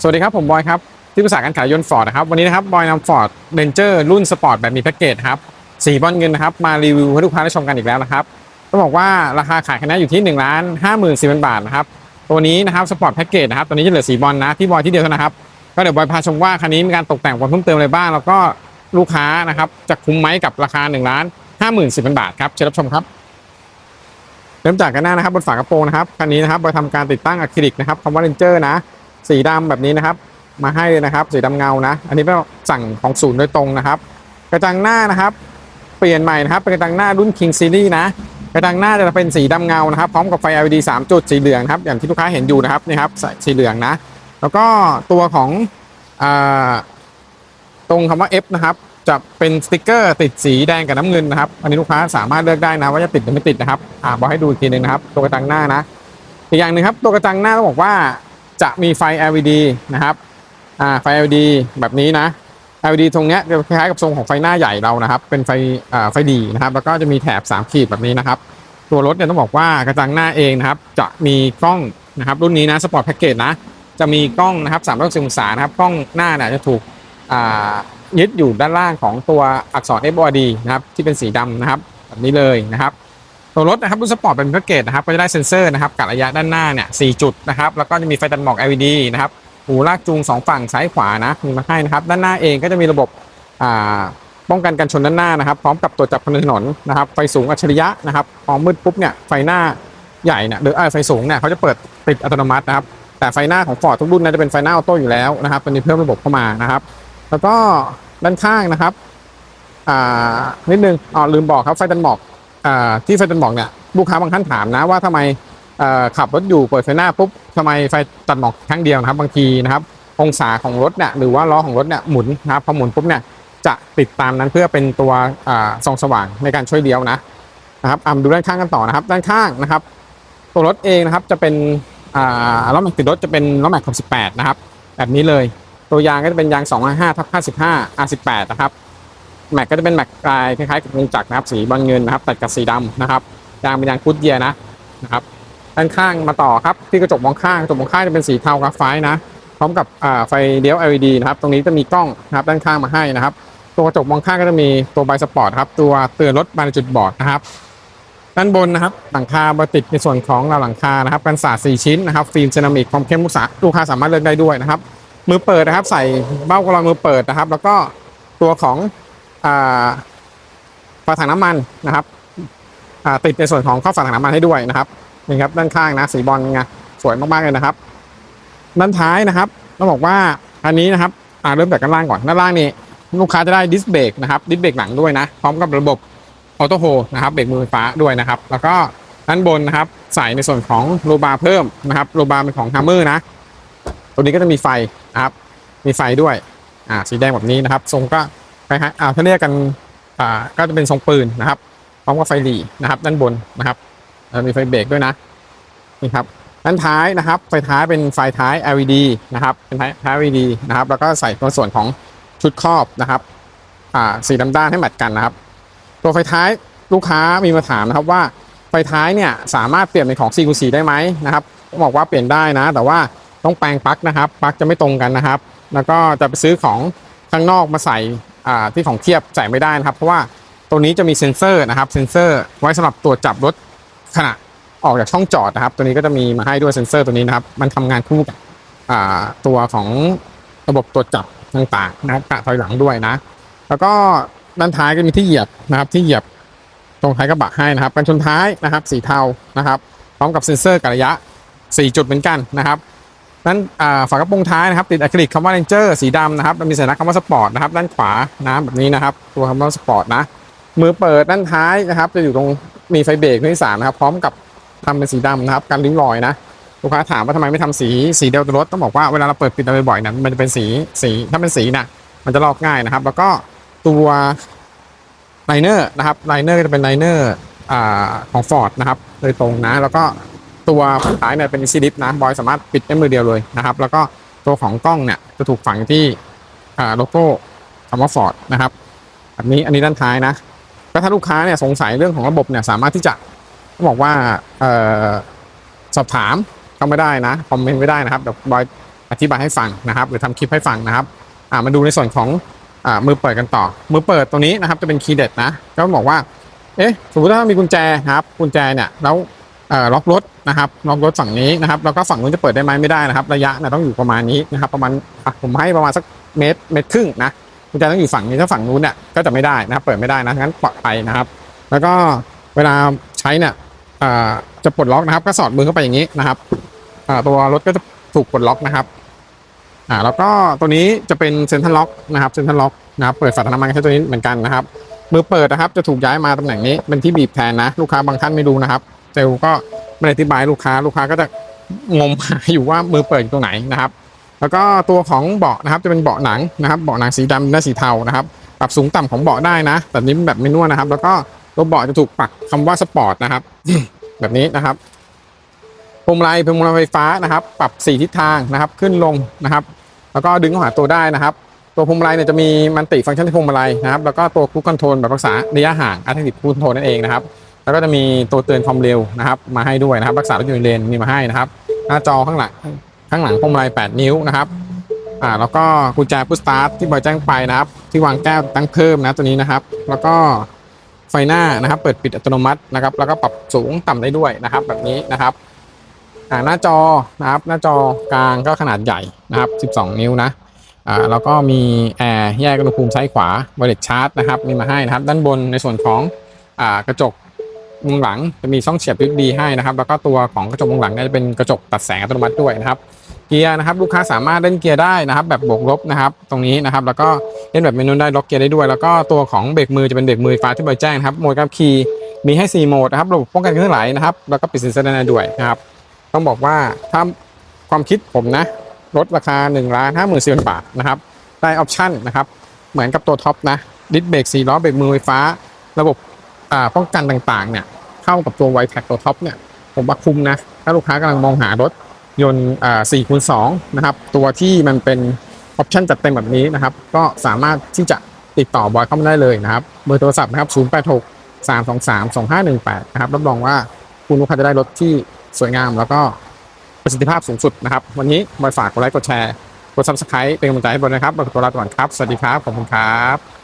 สวัสดีครับ ผมบอยครับ ที่ปรึกษาการขายยนต์ฟอร์ดนะครับ วันนี้นะครับบอยนำฟอร์ดเรนเจอร์รุ่นสปอร์ตแบบมีแพ็กเกจครับสีบอลเงินนะครับ มารีวิวให้ลูกค้าได้ชมกันอีกแล้วนะครับต้องบอกว่าราคาขายคันนี้อยู่ที่1นึ่งล้านห้าหมื่นสี่พันบาทนะครับ ตัวนี้นะครับสปอร์ตแพ็กเกจนะครับตัวนี้จะเหลือสีบอลนะที่บอยที่เดียวเท่านะครับ ก็เดี๋ยวบอยพาชมว่าคันนี้มีการตกแต่งความเพิ่มเติมอะไรบ้างแล้วก็ลูกค้านะครับจะคุ้มไหมกับราคา1นึ่งล้านห้าหมื่นสี่พันบาทครับเชิญรับชมครับเริ่มจากกันหน้านะครับบนฝากระโปรงนะครับคันนี้นะครับเราทำการติดตั้งอะคริลิกนะครับคำว่าเรนเจอร์นะ สีดำแบบนี้นะครับ มาให้เลยนะครับ สีดำเงานะ อันนี้เป็นสั่งของศูนย์โดยตรงนะครับ กระจังหน้านะครับ เปลี่ยนใหม่นะครับเป็นกระจังหน้ารุ่น King Series นะกระจังหน้าจะเป็นสีดำเงานะครับพร้อมกับไฟ LED 3 จุดสีเหลืองครับอย่างที่ลูกค้าเห็นอยู่นะครับนี่ครับสีเหลืองนะ แล้วก็ตัวของอตรงคำว่า F นะครับจะเป็นสติกเกอร์ติดสีแดงกับน้ำเงินนะครับ อันนี้ลูกค้าสามารถเลือกได้นะ ว่าจะติดหรือไม่ติดนะครับอ่าบอกให้ดูอีกทีหนึงนะครับ ตัวกระจังหน้านะอีกอย่างหนึ่งครับ ตัวกระจังหน้าต้องบอกว่า จะมีไฟ LED นะครับอ่าไฟ LED แบบนี้นะ LED ตรงเนี้ยจะคล้ายกับทรงของไฟหน้าใหญ่เรานะครับ เป็นไฟอ่าไฟดีนะครับ แล้วก็จะมีแถบ 3 ขีดแบบนี้นะครับ ตัวรถเนี่ยต้องบอกว่ากระจังหน้าเองนะครับ จะมีกล้องนะครับรุ่นนี้นะสปอร์ตแพ็กเกจนะ จะมีกล้องนะครับ360องศานะครับ กล้องหน้าเนี่ยจะถูกอ่ายึดอยู่ด้านล่างของตัวอักษร FOD นะครับที่เป็นสีดำนะครับ แบบนี้เลยนะครับ ตัวรถนะครับรุ่นสปอร์ตเป็นแพ็กเกจนะครับก็จะได้เซ็นเซอร์นะครับกัดระยะด้านหน้าเนี่ยสจุดนะครับแล้วก็จะมีไฟตัดหมอก LED นะครับหูลากจูง 2 ฝั่งซ้ายขวานะมีมาให้นะครับด้านหน้าเองก็จะมีระบบป้องกันการชนด้านหน้านะครับ พร้อมกับตรวจับคนถนนนะครับไฟสูงอัจฉริยะนะครับพอมืดปุ๊บเนี่ยไฟหน้าใหญ่เนี่ยหรือเออไฟสูงเนี่ยเขาจะเปิดติดอัตโนมัตินะครับแต่ไฟหน้าของฟอร์ดทุกรุ่นนะจะเป็นไฟหน้าออโต้อยู่แล้วนะครับตัวนี้เพิ่มระบบเข้ามานะครับ แล้วก็ด้านข้างนะครับอ่านิดนึงอ๋อลืมบอกครับไฟตัดหมอก ที่ไฟตัดหมอกเนี่ยลูกค้าบางท่านถามนะว่าทำไมขับรถอยู่เปิดไฟหน้าปุ๊บทำไมไฟตัดหมอกครั้งเดียวนะครับบางทีนะครับ องศาของรถเนี่ยหรือว่าล้อของรถเนี่ยหมุนนะครับพอหมุนปุ๊บเนี่ยจะติดตามนั้นเพื่อเป็นตัวส่องสว่างในการช่วยเลี้ยวนะนะครับอ่าดูด้านข้างกันต่อนะครับ ด้านข้างนะครับ ตัวรถเองนะครับจะเป็นล้อแม็กติดรถจะเป็นล้อแม็กของ18นะครับ แบบนี้เลย ตัวยางก็จะเป็นยาง255ทับ55 R18 นะครับ แม็กก็จะเป็นแม็กลายคล้ายๆกับวงจักรนะครับสีบอลเงินนะครับตัดกับสีดำนะครับยางเป็นยางคุดเยียนะนะครับด้านข้างมาต่อครับที่กระจกมองข้างกระจกมองข้างจะเป็นสีเทากราฟไฟนะพร้อมกับไฟเลี้ยว LED นะครับตรงนี้จะมีกล้องนะครับด้านข้างมาให้นะครับ ตัวกระจกมองข้างก็จะมีตัวไบสปอร์ตครับตัวเตือนรถบานจุดบอดนะครับด้านบนนะครับหลังคาบติดในส่วนของราวหลังคานะครับกันศาสตร์4ชิ้นนะครับฟิล์มเซรามิกความเข้มลูกค้าลูกค้าสามารถเลือกได้ด้วยนะครับมือเปิดนะครับ ใส่เบ้ากรองมือเปิดนะครับ แล้วก็ตัวของ ฝาถังน้ำมันนะครับติดในส่วนของข้อฝาถังน้ำมันให้ด้วยนะครับนี่ครับด้านข้างนะสีบอลไงสวยมากๆเลยนะครับ ด้านท้ายนะครับต้องบอกว่าอันนี้นะครับเริ่มจากด้านล่างก่อนด้านล่างนี่ลูกค้าจะได้ดิสเบรกนะครับดิสเบรกหลังด้วยนะพร้อมกับระบบออโต้โฮนะครับเบรกมือไฟฟ้าด้วยนะครับ แล้วก็ด้านบนนะครับใส่ในส่วนของโลบาร์เพิ่มนะครับโลบาร์เป็นของฮัมเมอร์นะตัวนี้ก็จะมีไฟนะครับมีไฟด้วยอ่าสีแดงแบบนี้นะครับทรงก็ คล้ายๆอ่าถ้าเรียกกันอ่าก็จะเป็นทรงปืนนะครับพร้อมกับไฟหลีนะครับ ด้านบนนะครับมีไฟเบรกด้วยนะนี่ครับด้านท้ายนะครับ ไฟท้ายเป็นไฟท้าย LED นะครับเป็นท้าย LED นะครับ แล้วก็ใส่ตัวส่วนของชุดครอบนะครับอ่าสีดำด้านให้แมทกันนะครับ ตัวไฟท้ายลูกค้ามีมาถามนะครับว่าไฟท้ายเนี่ยสามารถเปลี่ยนเป็นของ4คูณ4ได้ไหมนะครับผมบอกว่าเปลี่ยนได้นะ แต่ว่าต้องแปลงปลั๊กนะครับปลั๊กจะไม่ตรงกันนะครับ แล้วก็จะไปซื้อของข้างนอกมาใส่ ที่ของเทียบใส่ไม่ได้นะครับ เพราะว่าตัวนี้จะมีเซ็นเซอร์นะครับเซ็นเซอร์ไว้สำหรับตรวจจับรถขณะออกจากช่องจอดนะครับ ตัวนี้ก็จะมีมาให้ด้วยเซ็นเซอร์ตัวนี้นะครับ มันทำงานคู่กับอ่าตัวของระบบตรวจจับต่างๆนะครับกะถอยหลังด้วยนะ แล้วก็ด้านท้ายก็มีที่เหยียบนะครับ ที่เหยียบตรงท้ายกระบะให้นะครับกันชนท้ายนะครับ สีเทานะครับ พร้อมกับเซ็นเซอร์กระยะ 4 จุดเหมือนกันนะครับ ด้านฝากระโปรงท้ายนะครับ ติดอะคริลิกคำว่า Ranger สีดำนะครับมีสัญลักษณ์คำว่าสปอร์ตนะครับ ด้านขวานะแบบนี้นะครับ ตัวคำว่าสปอร์ตนะ มือเปิดด้านท้ายนะครับ จะอยู่ตรงมีไฟเบรกที่สามนะครับ พร้อมกับทำเป็นสีดำนะครับกันริ้วรอยนะลูกค้าถามว่าทำไมไม่ทำสีสีเดียวกับรถต้องบอกว่าเวลาเราเปิดปิดอะไรบ่อยๆนะมันจะเป็นสีสีถ้าเป็นสีนะมันจะลอกง่ายนะครับ แล้วก็ตัวไลเนอร์นะครับไลเนอร์จะเป็นไลเนอร์อ่าของ Ford นะครับ โดยตรงนะ แล้วก็ ตัวฝั่งท้ายเนี่ยเป็น Easy Lift นะบอยสามารถปิดได้มือเดียวเลยนะครับ แล้วก็ตัวของกล้องเนี่ยจะถูกฝังที่โลโก้คำว่า Ford นะครับแบบนี้อันนี้ด้านท้ายนะก็ถ้าลูกค้าเนี่ยสงสัยเรื่องของระบบเนี่ยสามารถที่จะบอกว่าออสอบถามเข้าไม่ได้นะคอมเมนต์ไม่ได้นะครับเดี๋ยวบอยอธิบายให้ฟังนะครับ หรือทำคลิปให้ฟังนะครับมาดูในส่วนของอมือเปิดกันต่อ มือเปิดตรงนี้นะครับจะเป็นคีย์เด็ดนะก็บอกว่าเอ๊ะสมมติถ้ามีกุญแจนะครับกุญแจเนี่ยแล้ว ล็อกรถนะครับล็อกรถฝั่งนี้นะครับแล้วก็ฝั่งนู้นจะเปิดได้ไหมไม่ได้นะครับ ระยะเนี่ยต้องอยู่ประมาณนี้นะครับ ประมาณอะผมให้ประมาณสักเมตรเมตรครึ่งนะกุญแจต้องอยู่ฝั่งนี้ถ้าฝั่งนู้นเนี่ยก็จะไม่ได้นะครับ เปิดไม่ได้นะงั้นปลอดภัยนะครับ แล้วก็เวลาใช้เนี่ยจะปลดล็อกนะครับ ก็สอดมือเข้าไปอย่างนี้นะครับตัวรถก็จะถูกปลดล็อกนะครับอ่าแล้วก็ตัวนี้จะเป็นเซ็นทรัลล็อกนะครับเซ็นทรัลล็อกนะครับเปิดฝาถังน้ำมันก็ใช้ตัวนี้เหมือนกันนะครับมือเปิดนะครับจะถูกย้ายมาตำแหน่งนี้เป็นที่บีบแทนนะ ลูกค้าบางท่านไม่รู้นะครับ เซลล์ก็ไม่อธิบายลูกค้าลูกค้าก็จะงมหาอยู่ว่ามือเปิดอยู่ตรงไหนนะครับ แล้วก็ตัวของเบาะนะครับจะเป็นเบาะหนังนะครับเบาะหนังสีดำและสีเทานะครับปรับสูงต่ำของเบาะได้นะแบบนี้เป็นแบบไม่นวดนะครับ แล้วก็ตัวเบาะจะถูกปักคำว่าสปอร์ตนะครับแบบนี้นะครับพวงมาลัยพวงมาลัยไฟฟ้านะครับ ปรับสี่ทิศทางนะครับ ขึ้นลงนะครับ แล้วก็ดึงเข้าหาตัวได้นะครับ ตัวพวงมาลัยเนี่ยจะมีมันติฟังก์ชันที่พวงมาลัยนะครับ แล้วก็ตัวคูคอนโทรลแบบรักษาระยะห่างอัตติคูคอนโทรลนั่นเองนะครับ แล้วก็จะมีตัวเตือนความเร็วนะครับ มาให้ด้วยนะครับ รักษารถอยู่ในเลนมีมาให้นะครับ หน้าจอข้างหลังข้างหลังพวงมาลัย8นิ้วนะครับอ่าแล้วก็กุญแจพุชสตาร์ทที่บอยแจ้งไปนะครับ ที่วางแก้วตั้งเพิ่มนะตัวนี้นะครับ แล้วก็ไฟหน้านะครับ เปิดปิดอัตโนมัตินะครับ แล้วก็ปรับสูงต่ำได้ด้วยนะครับ แบบนี้นะครับอ่าหน้าจอนะครับ หน้าจอกลางก็ขนาดใหญ่นะครับ 12 นิ้วนะอ่าแล้วก็มีแอร์แยกอุณหภูมิซ้ายขวาไวเลสชาร์จนะครับ มีมาให้นะครับ ด้านบนในส่วนของอ่ากระจก มุมหลังจะมีช่องเสียบ USB ให้นะครับ แล้วก็ตัวของกระจกมุมหลังจะเป็นกระจกตัดแสงอัตโนมัติด้วยนะครับ เกียร์นะครับลูกค้าสามารถเล่นเกียร์ได้นะครับ แบบบวกลบนะครับ ตรงนี้นะครับ แล้วก็เล่นแบบเมนูได้ล็อกเกียร์ได้ด้วย แล้วก็ตัวของเบรกมือจะเป็นเบรกมือไฟฟ้าที่บแจ้งครับโหมดกับคีย์มีให้ 4 โหมดนะครับระบบป้องกันเครื่องไหลนะครับ แล้วก็ปิดสินเซนได้ด้วยนะครับ ต้องบอกว่าถ้าความคิดผมนะลดราคา1นึ่งล้านห้าหมื่นสี่พันบาทนะครับได้ออปชั่นนะครับ เหมือนกับตัวท็อปนะดิสเบรกสี่ล้อเบรกมือไฟฟ้า ระบบ อ่าป้องกันต่างๆ เนี่ยเข้ากับตัวไวแท็กตัวท็อปเนี่ยผมว่าคุ้มนะ ถ้าลูกค้ากำลังมองหารถยนต์อ่าสี่คูณสองนะครับ ตัวที่มันเป็นออปชั่นจัดเต็มแบบนี้นะครับ ก็สามารถที่จะติดต่อบอยเข้ามาได้เลยนะครับเบอร์โทรศัพท์นะครับ0 8 6 3 2 3 2 5 1 8นะครับรับรองว่าคุณลูกค้าจะได้รถที่สวยงามแล้วก็ประสิทธิภาพสูงสุดนะครับ วันนี้บอยฝากกดไลค์กดแชร์กด subscribe เป็นกำลังใจให้บนนะครับเราตัวลาไปก่อนครับ สวัสดีครับ ขอบคุณครับ